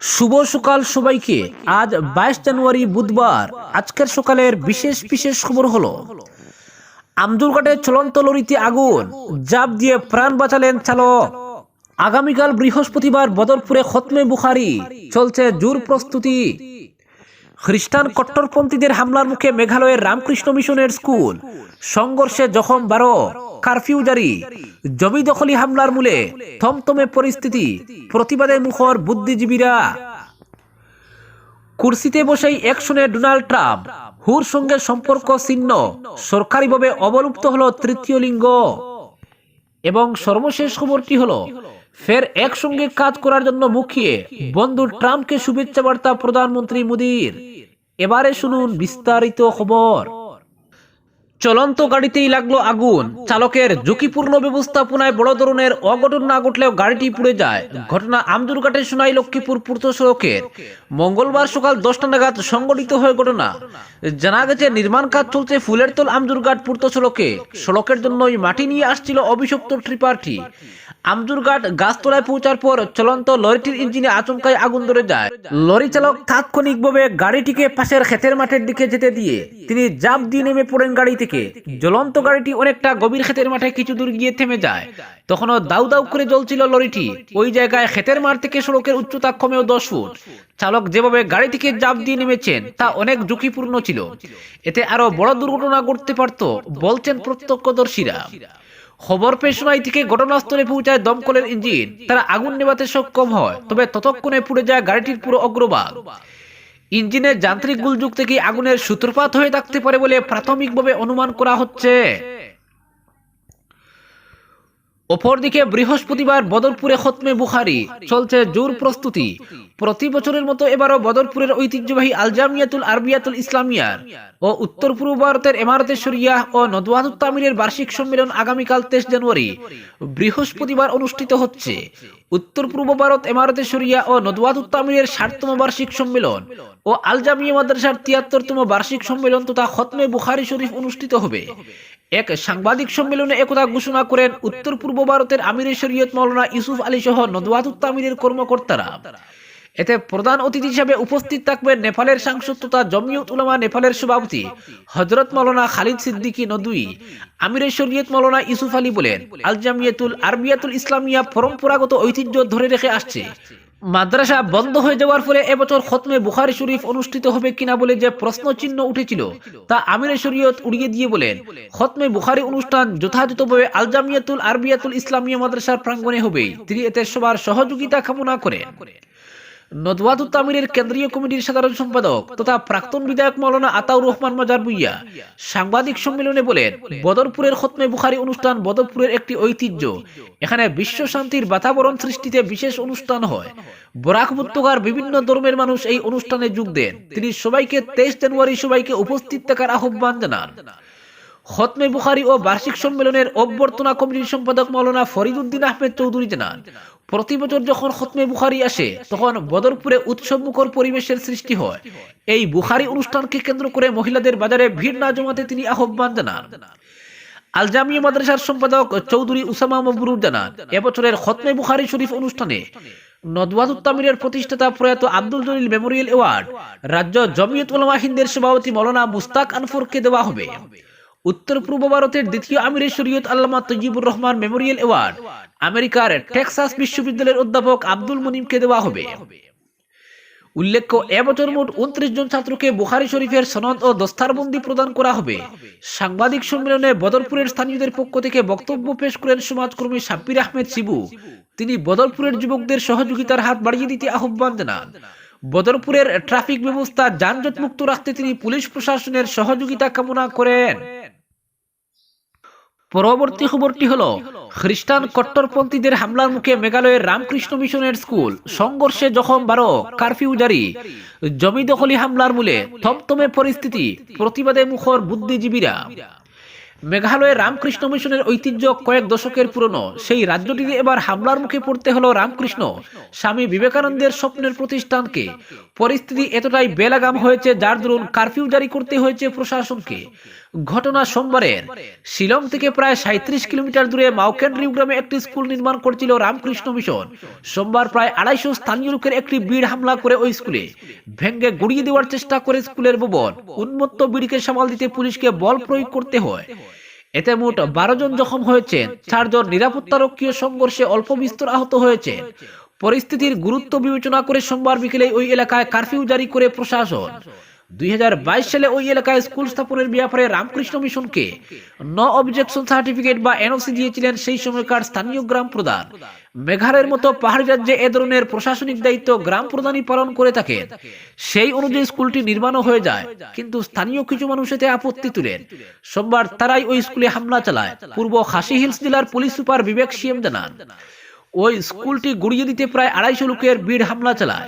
শুভ সকাল সবাইকে। আজ বাইশ জানুয়ারি বুধবার। আজকের সকালের বিশেষ বিশেষ খবর হলো আমদুরঘাটে চলন্ত লরিতে আগুন, জাপ দিয়ে প্রাণ বাঁচালেন চালক। আগামীকাল বৃহস্পতিবার বদরপুরে খতমে বুখারি, চলছে জোর প্রস্তুতি। খ্রিস্টান কট্টরপন্থীদের হামলার মুখে মেঘালয়ের রামকৃষ্ণ মিশনের স্কুল। সংঘর্ষে জখম বারো, কারফিউ জারি। জমি দখলি হামলার মূলে থমথমে পরিস্থিতি, প্রতিবাদে মুখর বুদ্ধিজীবীরা। কুর্সিতে বসেই একশনে ডোনাল্ড ট্রাম্প, হুর সঙ্গে সম্পর্ক ছিন্ন, সরকারিভাবে অবলুপ্ত হলো তৃতীয় লিঙ্গ। এবং সর্বশেষ খবরটি হলো ফের একসঙ্গে কাজ করার জন্য মুখিয়ে বন্ধু ট্রাম্পকে শুভেচ্ছা বার্তা প্রধানমন্ত্রী মোদীর। এবারে শুনুন বিস্তারিত খবর। চলন্ত গাড়িতেই লাগল আগুন। চালকের ঝুঁকিপূর্ণ ব্যবস্থাপনায় বড় ধরনের অঘটন না ঘটলেও গাড়িটি পুড়ে যায়। ঘটনা আমদুরঘাটের সোনাই লক্ষ্মীপুর পূর্ত সড়কের। মঙ্গলবার সকাল দশটা নাগাদ সংঘটিত হয়ে ঘটনা। জানা গেছে, নির্মাণ কাজ চলছে ফুলের তোল আমজুরঘাট পূর্ত সড়কে। সড়কের জন্যই মাটি নিয়ে আসছিল অভিশপ্ত ট্রিপারটি। আমজুরঘাট গাছতলায় পৌঁছার পর চলন্ত লরিটির ইঞ্জিনে আচমকায় আগুন ধরে যায়। লরি চালক তাৎক্ষণিকভাবে গাড়িটিকে পাশের ক্ষেতের মাঠের দিকে যেতে দিয়ে তিনি জাপ দিয়ে নেমে পড়েন গাড়ি থেকে জ্বলন্ত গাড়িটি অনেকটা গভীর ক্ষেতের মাঠে কিছু দূর গিয়ে থেমে যায়। তখনও দাউ দাউ করে জ্বলছিল লরিটি। ওই জায়গায় ক্ষেতের মাঠ থেকে সড়কের উচ্চতা কমেও দশ ফুট। চালক যেভাবে গাড়ি থেকে জাপ দিয়ে নেমেছেন তা অনেক ঝুঁকিপূর্ণ ছিল। এতে আরও বড় দুর্ঘটনা ঘটতে পারত বলছেন প্রত্যক্ষদর্শীরা। খবর পেয়ে শোনাই থেকে ঘটনাস্থলে পৌঁছায় দমকলের ইঞ্জিন। তারা আগুন নেভাতে সক্ষম হয় তবে ততক্ষণে পুড়ে যায় গাড়িটির পুরো অগ্রভাগ। ইঞ্জিনের যান্ত্রিক গুলযুগ থেকে আগুনের সূত্রপাত হয়ে থাকতে পারে বলে প্রাথমিকভাবে অনুমান করা হচ্ছে? অপরদিকে বৃহস্পতিবার বদরপুরে খতমে বুখারি চলছে জোর প্রস্তুতি। প্রতি বছরের মতো এবারও বদরপুরের ঐতিহ্যবাহী আলজামিয়াতুল আরবিয়াতুল ইসলামিয়ার ও উত্তর পূর্ব ভারতের এমারতে শরিয়াহ ও নদওয়াতুত তামিরের বার্ষিক সম্মেলন আগামীকাল তেইশ জানুয়ারি বৃহস্পতিবার অনুষ্ঠিত হচ্ছে। উত্তর পূর্ব ভারত, এমারতে শরিয়া ও নদওয়াতুত তামিরের ষাটতম বার্ষিক সম্মেলন ও আলজামিয়া মাদ্রাসার তিয়াত্তরতম বার্ষিক সম্মেলন তথা খতমে বুখারি শরীফ অনুষ্ঠিত হবে। এক সাংবাদিক সম্মেলনে একথা ঘোষণা করেন উত্তর পূর্ব ভারতের আমিরের শরীয়ত মৌলানা ইউসুফ আলী সহ নদওয়াতুত্তামিরের কর্মকর্তারা। এতে প্রধান অতিথি হিসেবে উপস্থিত থাকবেন নেপালের সাংসদ তথা জমিয়ত উলামা নেপালের সভাপতি হজরত মৌলানা খালিদ সিদ্দিকী নদুই আমিরের শরীয়ত মৌলানা ইউসুফ আলী বলেন, আল জামিয়াতুল আরবিয়াতুল ইসলামিয়া পরম্পরাগত ঐতিহ্য ধরে রেখে আসছে। মাদ্রাসা বন্ধ হয়ে যাওয়ার ফলে এবছর খতমে বুখারি শরীফ অনুষ্ঠিত হবে কিনা বলে যে প্রশ্ন চিহ্ন উঠেছিল, তা আমিরে শরীয়ত উড়িয়ে দিয়ে বলেন, খতমে বুখারি অনুষ্ঠান যথাযথভাবে আলজামিয়াতুল আরবিয়াতুল ইসলামিয়া মাদ্রাসার প্রাঙ্গনে হবে তিনি এতে সবার সহযোগিতা কামনা করেন। তামিরের কেন্দ্রীয় কমিটির সাধারণ সম্পাদক তথা প্রাক্তন বিধায়ক মৌলানা আতাউর রহমান বুইয়া সাংবাদিক সম্মেলনে বলেন, বদরপুরের খতমে বুখারি অনুষ্ঠান বদরপুরের একটি ঐতিহ্য। এখানে বিশ্ব শান্তির বাতাবরণ সৃষ্টিতে বিশেষ অনুষ্ঠান হয়। বরাক উপত্যকার বিভিন্ন ধর্মের মানুষ এই অনুষ্ঠানে যোগ দেন। তিনি সবাইকে তেইশ জানুয়ারি সবাইকে উপস্থিত থাকার আহ্বান জানান। খতমে বুখারি ও বার্ষিক সম্মেলনের অভ্যর্থনা কমিটির সম্পাদক মৌলানা ফরিদুদ্দিন আহমেদ চৌধুরী জানান, প্রতি বছর যখন খতমে বুখারি আসে, তখন বদরপুরে উৎসবমুখর পরিবেশের সৃষ্টি হয়। এই বুখারি অনুষ্ঠানকে কেন্দ্র করে মহিলাদের বাজারে ভিড় না জমাতে তিনি আহ্বান জানান। আলজামিয়া মাদ্রাসার সম্পাদক চৌধুরী উসামা মবরুর জানান, এবছরের খতমে বুখারি শরীফ অনুষ্ঠানে নদওয়াতুত তামিরের প্রতিষ্ঠাতা প্রয়াত আব্দুল জলিল মেমোরিয়াল অ্যাওয়ার্ড, রাজ্য জমিয়ত উলামা হিন্দের সভাপতি মৌলানা মুস্তাক আনফরকে দেওয়া হবে। উত্তর পূর্ব ভারতের দ্বিতীয় আমিরের শরীয়ত আল্লামা তজিবুর রহমান মেমোরিয়াল অ্যাওয়ার্ড, আমেরিকার টেক্সাস বিশ্ববিদ্যালয়ের অধ্যাপক আব্দুল মুনিমকে দেওয়া হবে। উল্লেখ্য এবছর মোট উনত্রিশ জন ছাত্রকে বুখারি শরীফের সনদ ও দস্তারবন্দি প্রদান করা হবে। সাংবাদিক সম্মেলনে বদরপুরের স্থানীয়দের পক্ষ থেকে বক্তব্য পেশ করেন সমাজকর্মী সাব্বির আহমেদ শিবু। তিনি বদরপুরের যুবকদের সহযোগিতার হাত বাড়িয়ে দিতে আহ্বান জানান। বদরপুরের ট্রাফিক ব্যবস্থা যানজট মুক্ত রাখতে তিনি পুলিশ প্রশাসনের সহযোগিতা কামনা করেন। পরবর্তী খবরটি হলো খ্রিস্টান কট্টরপন্থীদের হামলার মুখে মেঘালয়ের রামকৃষ্ণ মিশনের স্কুল সংঘর্ষে জখম বারো কারফিউ জারি। জমি দখলি হামলার মূলে থমথমে পরিস্থিতি প্রতিবাদে মুখর বুদ্ধিজীবীরা। মেঘালয়ের রামকৃষ্ণ মিশনের ঐতিহ্য কয়েক দশকের পুরনো সেই রাজ্যটিতে এবার হামলার মুখে পড়তে হলো রামকৃষ্ণ স্বামী বিবেকানন্দের স্বপ্নের প্রতিষ্ঠানকে। পরিস্থিতি এতটাই বেলাগাম হয়েছে যার দরুন কারফিউ জারি করতে হয়েছে প্রশাসনকে। ঘটনা সোমবারের শিলং থেকে প্রায় সাঁত্রিশ কিলোমিটার দূরে মাউকেন্ড্রিউ গ্রামে একটি স্কুল নির্মাণ করছিল রামকৃষ্ণ মিশন। সোমবার প্রায় আড়াইশো স্থানীয় লোকের একটি ভিড় হামলা করে ওই স্কুলে। ভেঙ্গে গুড়িয়ে দেওয়ার চেষ্টা করে স্কুলের ভবন। উন্মত্ত বিড়িকে সামাল দিতে পুলিশকে বল প্রয়োগ করতে হয়। এতে মোট বারো জন জখম হয়েছেন। চারজন নিরাপত্তারক্ষীয় সংঘর্ষে অল্প বিস্তর আহত হয়েছেন। পরিস্থিতির গুরুত্ব বিবেচনা করে সোমবার বিকেলে ওই এলাকায় কারফিউ জারি করে প্রশাসন। দুই সালে ওই এলাকায় স্কুল স্থাপনের ব্যাপারে রামকৃষ্ণ মিশনকে ন অবজেকশন সার্টিফিকেট বা এনওসি দিয়েছিলেন, সেই সময়কার স্থানীয় গ্রাম প্রধান। মেঘালয়ের মতো পাহাড়ি রাজ্যে এ ধরনের প্রশাসনিক দায়িত্ব গ্রাম প্রধানই পালন করে থাকেন। সেই অনুযায়ী স্কুলটি নির্মাণও হয়ে যায়, কিন্তু স্থানীয় কিছু মানুষ এতে আপত্তি তুলেন। সোমবার তারাই ওই স্কুলে হামলা চালায়। পূর্ব খাসি হিলস জেলার পুলিশ সুপার বিবেক সিএম জানান ওই স্কুলটি গুড়িয়ে দিতে প্রায় আড়াইশো লোকের ভিড় হামলা চালায়।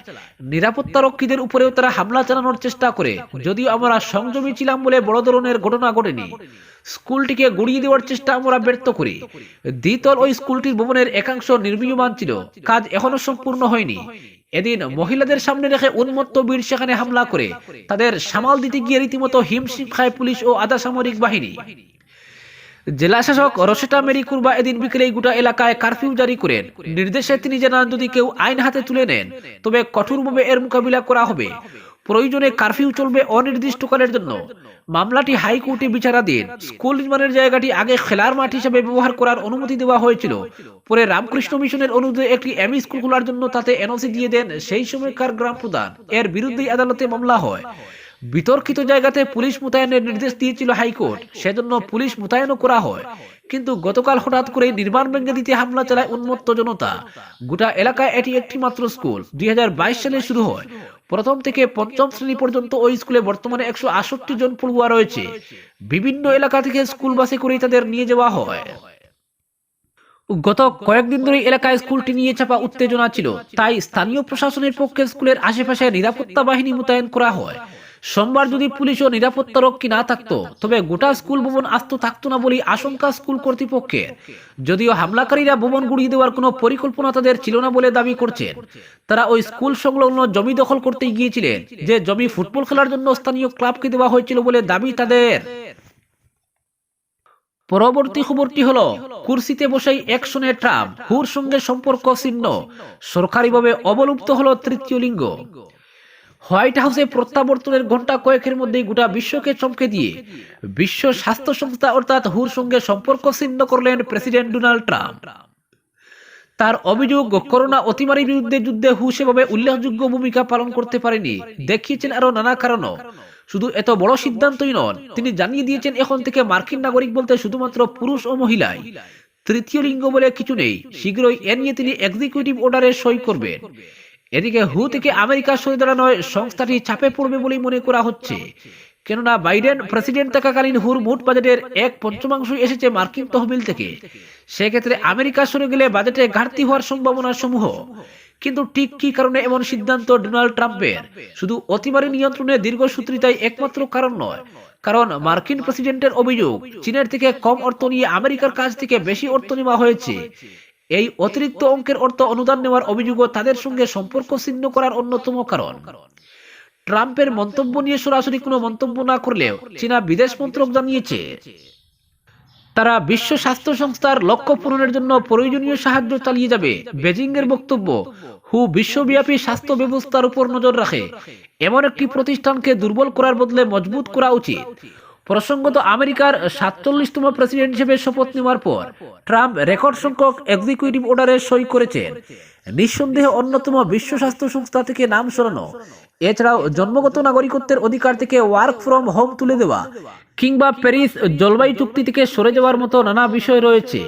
নিরাপত্তা রক্ষীদের উপরেও তারা হামলা চালানোর চেষ্টা করে, যদিও আমরা সংযমী ছিলাম বলে বড় ধরনের ঘটনা ঘটেনি। স্কুলটিকে গুড়িয়ে দেওয়ার চেষ্টা আমরা ব্যর্থ করি। দ্বিতল ওই স্কুলটির ভবনের একাংশ নির্মীয়মান ছিল। কাজ এখনও সম্পূর্ণ হয়নি। এদিন মহিলাদের সামনে রেখে উন্মত্ত বীর সেখানে হামলা করে, তাদের সামাল দিতে গিয়ে রীতিমতো হিমশিম খায় পুলিশ ও আধা সামরিক বাহিনী। জেলা শাসক রসেটা মেরি কুরবা এদিন বিকেলে গোটা এলাকায় কারফিউ জারি করেন। নির্দেশে তিনি জানান যদি কেউ আইন হাতে তুলে নেন, তবে কঠোরভাবে এর মোকাবিলা করা হবে। প্রয়োজনে কারফিউ চলবে অনির্দিষ্টকালের জন্য। মামলাটি হাইকোর্টে বিচারাধীন। স্কুল নির্মাণের জায়গাটি আগে খেলার মাঠ হিসেবে ব্যবহার করার অনুমতি দেওয়া হয়েছিল। পরে রামকৃষ্ণ মিশনের অনুরোধে একটি এমই স্কুল খোলার জন্য তাতে এনওসি দিয়ে দেন, সেই সময়কার গ্রাম প্রধান। এর বিরুদ্ধেই আদালতে মামলা হয়। বিতর্কিত জায়গাতে পুলিশ মোতায়েনের নির্দেশ দিয়েছিল হাইকোর্ট। সেজন্য পুলিশ মোতায়েনও করা হয়। কিন্তু গতকাল হঠাৎ করে নির্মাণ ভেঙে দিতে হামলা চালায় উন্মত্ত জনতা। গোটা এলাকায় এটি একটি মাত্র স্কুল। দুই সালে শুরু হয়। প্রথম থেকে পঞ্চম শ্রেণি পর্যন্ত ওই স্কুলে বর্তমানে একশো আষট্টি জন পড়ুয়া রয়েছে। বিভিন্ন এলাকা থেকে স্কুল বাসে করেই তাদের নিয়ে যাওয়া হয়। গত কয়েকদিন ধরে এলাকায় স্কুলটি নিয়ে চাপা উত্তেজনা ছিল। তাই স্থানীয় প্রশাসনের পক্ষে স্কুলের আশেপাশে নিরাপত্তা বাহিনী মোতায়েন করা হয়। সোমবার যদি পুলিশ ও নিরাপত্তা রক্ষী না থাকতো, তবে গোটা স্কুল ভবন আস্ত থাকতো না বলেই আশঙ্কা স্কুল কর্তৃপক্ষের। যদিও হামলাকারীরা ভবন গুড়িয়ে দেওয়ার কোনো পরিকল্পনা তাদের ছিল না বলে দাবি করছেন। তারা ওই স্কুল সংলগ্ন জমি দখল করতে গিয়েছিলেন, যে জমি ফুটবল খেলার জন্য স্থানীয় ক্লাবকে দেওয়া হয়েছিল বলে দাবি তাদের। পরবর্তী খবরটি হলো, কুর্সিতে বসেই একশনে ট্রাম্প হুর সঙ্গে সম্পর্ক ছিন্ন। সরকারিভাবে অবলুপ্ত হলো তৃতীয় লিঙ্গ। হোয়াইট হাউসে প্রত্যাবর্তনের ঘণ্টা কয়েকের মধ্যেই গোটা বিশ্বকে চমকে দিয়ে বিশ্ব স্বাস্থ্য সংস্থা অর্থাৎ হুর সঙ্গে সম্পর্ক ছিন্ন করলেন প্রেসিডেন্ট ডোনাল্ড ট্রাম্প। তার অভিযোগ, করোনা অতিমারির বিরুদ্ধে যুদ্ধে হু সেভাবে উল্লেখযোগ্য ভূমিকা পালন করতে পারেনি। দেখিয়েছেন আরও নানা কারণও। শুধু এত বড় সিদ্ধান্তই নন, তিনি জানিয়ে দিয়েছেন এখন থেকে মার্কিন নাগরিক বলতে শুধুমাত্র পুরুষ ও মহিলাই। তৃতীয় লিঙ্গ বলে কিছু নেই, শীঘ্রই এ নিয়ে তিনি এক্সিকিউটিভ অর্ডারে সই করবেন। এদিকে হু থেকে আমেরিকা সরে দাঁড়ানোয় সংস্থাটি চাপে পড়বে বলেই মনে করা হচ্ছে। কেননা বাইডেন প্রেসিডেন্ট থাকাকালীন হুর মোট বাজেটের এক পঞ্চমাংশ এসেছে মার্কিন তহবিল থেকে। সেক্ষেত্রে আমেরিকা সরে গেলে বাজেটে ঘাটতি হওয়ার সম্ভাবনা সমূহ কিন্তু ঠিক কি কারণে এমন সিদ্ধান্ত ডোনাল্ড ট্রাম্পের? শুধু অতিমারি নিয়ন্ত্রণে দীর্ঘসূত্রিতাই একমাত্র কারণ নয়। কারণ মার্কিন প্রেসিডেন্টের অভিযোগ, চীনের থেকে কম অর্থ নিয়ে আমেরিকার কাছ থেকে বেশি অর্থ নেওয়া হয়েছে। এই অতিরিক্ত অঙ্কের অর্থ অনুদান নেওয়ার অভিযোগও তাদের সঙ্গে সম্পর্ক ছিন্ন করার অন্যতম কারণ। ট্রাম্পের মন্তব্য নিয়ে সরাসরি কোনো মন্তব্য না করলেও চীনা বিদেশ মন্ত্রক জানিয়েছে, তারা বিশ্ব স্বাস্থ্য সংস্থার লক্ষ্য পূরণের জন্য প্রয়োজনীয় সাহায্য চালিয়ে যাবে। বেজিং এর বক্তব্য, হু বিশ্বব্যাপী স্বাস্থ্য ব্যবস্থার উপর নজর রাখে। এমন একটি প্রতিষ্ঠানকে দুর্বল করার বদলে মজবুত করা উচিত। প্রসঙ্গত আমেরিকার সাতচল্লিশতম প্রেসিডেন্ট হিসেবে শপথ নেওয়ার পর ট্রাম্প রেকর্ড সংখ্যক এক্সিকিউটিভ অর্ডারে সই করেছেন। নিঃসন্দেহে অন্যতম বিশ্ব স্বাস্থ্য সংস্থা থেকে নাম সরানো। এছাড়াও জন্মগত নাগরিকত্বের অধিকার থেকে ওয়ার্ক ফ্রম হোম তুলে দেওয়া কিংবা প্যারিস জলবায়ু চুক্তি থেকে সরে যাওয়ার মতো নানা বিষয় রয়েছে।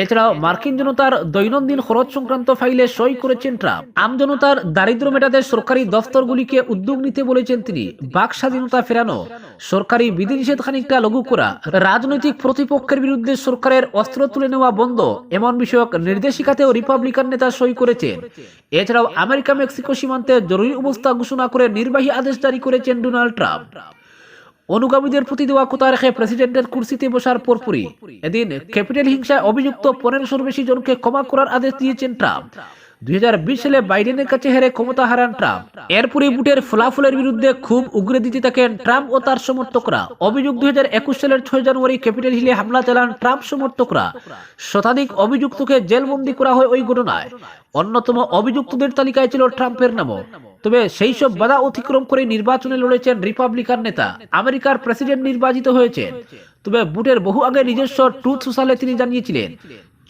এছাড়াও মার্কিন জনতার দৈনন্দিন খরচ সংক্রান্ত ফাইলে সই করেছেন ট্রাম্প। আমজনতার দারিদ্র মেটাতে সরকারি দফতরগুলিকে উদ্যোগ নিতে বলেছেন তিনি। বাক স্বাধীনতা ফেরানো, সরকারি বিধিনিষেধ খানিকটা লঘু করা, রাজনৈতিক প্রতিপক্ষের বিরুদ্ধে সরকারের অস্ত্র তুলে নেওয়া বন্ধ, এমন বিষয়ক নির্দেশিকাতেও রিপাবলিকান নেতা সই করেছেন। এছাড়াও আমেরিকা মেক্সিকো সীমান্তে জরুরি অবস্থা ঘোষণা করে নির্বাহী আদেশ জারি করেছেন ডোনাল্ড ট্রাম্প। অনুগামীদের প্রতি দেওয়া কথা রেখে প্রেসিডেন্টের কুর্সিতে বসার পরপরই। এদিন ক্যাপিটাল হিংসায় অভিযুক্ত পনেরোশোর বেশি জনকে ক্ষমা করার আদেশ দিয়েছেন ট্রাম্প। দুই সালে বাইডেনের কাছে হেরে ক্ষমতা হারান ট্রাম্প। এরপরে বুটের ফলাফলের বিরুদ্ধে খুব উগরে দিতে থাকেন ট্রাম্প ও তার সমর্থকরা। অভিযোগ দুই সালের ছয় জানুয়ারি ক্যাপিটাল হিলে হামলা চালান ট্রাম্প সমর্থকরা। শতাধিক অভিযুক্তকে জেলবন্দি করা হয় ওই ঘটনায়। অন্যতম অভিযুক্তদের তালিকায় ছিল ট্রাম্পের নামও। তবে সেই সব বাধা অতিক্রম করে নির্বাচনে লড়েছেন রিপাবলিকান নেতা। আমেরিকার প্রেসিডেন্ট নির্বাচিত হয়েছেন। তবে বুটের বহু আগে নিজস্ব ট্রুথ সোশ্যালে তিনি জানিয়েছিলেন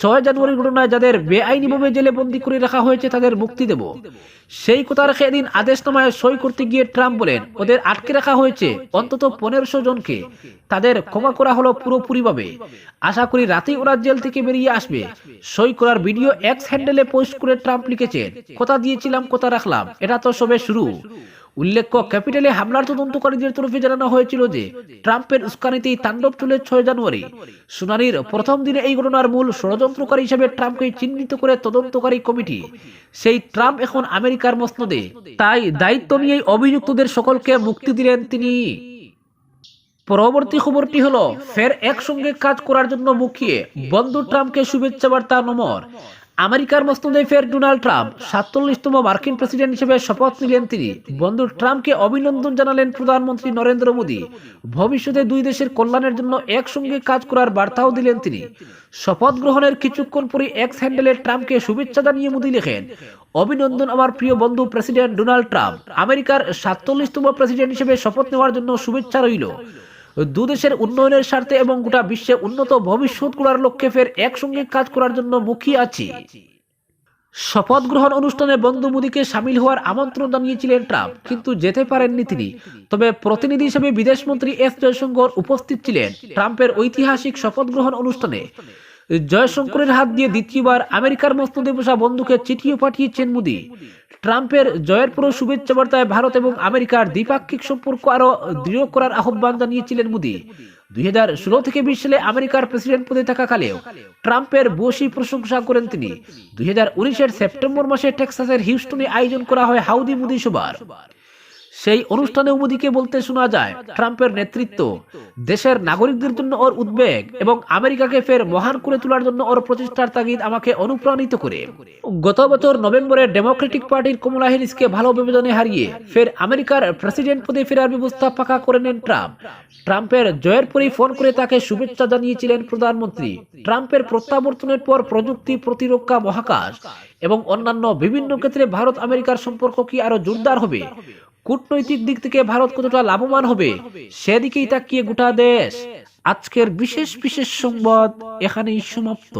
ছয় জানুয়ারির ঘটনায় যাদের বেআইনিভাবে জেলে বন্দি করে রাখা হয়েছে তাদের মুক্তি দেব। সেই কথা রেখে এদিন আদেশনামায় সই করতে গিয়ে ট্রাম্প বলেন ওদের আটকে রাখা হয়েছে অন্তত পনেরোশো জনকে। তাদের ক্ষমা করা হলো পুরোপুরিভাবে। আশা করি রাতেই ওরা জেল থেকে বেরিয়ে আসবে। সই করার ভিডিও এক্স হ্যান্ডেলে পোস্ট করে ট্রাম্প লিখেছেন কথা দিয়েছিলাম কথা রাখলাম? এটা তো সবে শুরু। উল্লেখ্য, ক্যাপিটালে হামলার তদন্তকারীদের তরফে জানানো হয়েছিল যে ট্রাম্পের উস্কানিতেই তাণ্ডব চলে ছয় জানুয়ারি। শুনানির প্রথম দিনে এই ঘটনার মূল ষড়যন্ত্রকারী হিসেবে ট্রাম্পকে চিহ্নিত করে তদন্তকারী কমিটি। সেই ট্রাম্প এখন আমেরিকার মসনদে। তাই দায়িত্ব নিয়ে অভিযুক্তদের সকলকে মুক্তি দিলেন তিনি। পরবর্তী খবরটি হলো, ফের একসঙ্গে কাজ করার জন্য মুখিয়ে বন্ধু ট্রাম্পকে শুভেচ্ছা বার্তা নমর। আমেরিকার মস্তদে ফের ডোনাল্ড ট্রাম্প। সাতচল্লিশতম মার্কিন প্রেসিডেন্ট হিসেবে শপথ নিলেন তিনি। বন্ধু ট্রাম্পকে অভিনন্দন জানালেন প্রধানমন্ত্রী নরেন্দ্র মোদী। ভবিষ্যতে দুই দেশের কল্যাণের জন্য একসঙ্গে কাজ করার বার্তাও দিলেন তিনি। শপথ গ্রহণের কিছুক্ষণ পরে এক্স হ্যান্ডেলে ট্রাম্পকে শুভেচ্ছা জানিয়ে মোদী লেখেন, অভিনন্দন আমার প্রিয় বন্ধু প্রেসিডেন্ট ডোনাল্ড ট্রাম্প। আমেরিকার সাতচল্লিশতম প্রেসিডেন্ট হিসেবে শপথ নেওয়ার জন্য শুভেচ্ছা রইল। দুদেশের উন্নয়নের স্বার্থে এবং গোটা বিশ্বে উন্নত ভবিষ্যৎ গড়ার লক্ষ্যে ফের একসঙ্গে কাজ করার জন্য মুখী আছি। শপথ গ্রহণ অনুষ্ঠানে বন্ধু মোদীকে সামিল হওয়ার আমন্ত্রণ জানিয়েছিলেন ট্রাম্প, কিন্তু যেতে পারেননি তিনি। তবে প্রতিনিধি হিসেবে বিদেশমন্ত্রী এস জয়শঙ্কর উপস্থিত ছিলেন ট্রাম্পের ঐতিহাসিক শপথ গ্রহণ অনুষ্ঠানে। জয়শঙ্করের হাত দিয়ে দ্বিতীয়বার আমেরিকার মস্তদে বসা বন্ধুকে চিঠিও পাঠিয়েছেন মোদী। ট্রাম্পের জয়ের পুরো শুভেচ্ছা বার্তায় ভারত এবং আমেরিকার দ্বিপাক্ষিক সম্পর্ক আরও দৃঢ় করার আহ্বান জানিয়েছিলেন মোদী। দুই হাজার ষোলো থেকে বিশ সালে আমেরিকার প্রেসিডেন্ট পদে থাকাকালেও ট্রাম্পের বসি প্রশংসা করেন তিনি। দুই সেপ্টেম্বর মাসে টেক্সাসের হিউস্টনে আয়োজন করা হয় হাউদি মোদী সভার। সেই অনুষ্ঠানে মোদীকে বলতে শোনা যায়, ট্রাম্পের নেতৃত্ব দেশের নাগরিকদের জন্য ওর উদ্বেগ এবং আমেরিকাকে ফের মহান করে তোলার জন্য ওর প্রচেষ্টার তাগিদ আমাকে অনুপ্রাণিত করে। গত বছর নভেম্বরে ডেমোক্রেটিক পার্টির কমলা হ্যারিসকে ভালো ব্যবধানে হারিয়ে ফের আমেরিকার প্রেসিডেন্ট পদে ফেরার ব্যবস্থা পাকা করে নেন ট্রাম্প। ট্রাম্পের জয়ের পরই ফোন করে তাকে শুভেচ্ছা জানিয়েছিলেন প্রধানমন্ত্রী। ট্রাম্পের প্রত্যাবর্তনের পর প্রযুক্তি প্রতিরক্ষা মহাকাশ এবং অন্যান্য বিভিন্ন ক্ষেত্রে ভারত আমেরিকার সম্পর্ক কি আরও জোরদার হবে? কূটনৈতিক দিক থেকে ভারত কতটা লাভবান হবে, সেদিকেই তাকিয়ে গোটা দেশ। আজকের বিশেষ বিশেষ সংবাদ এখানেই সমাপ্ত।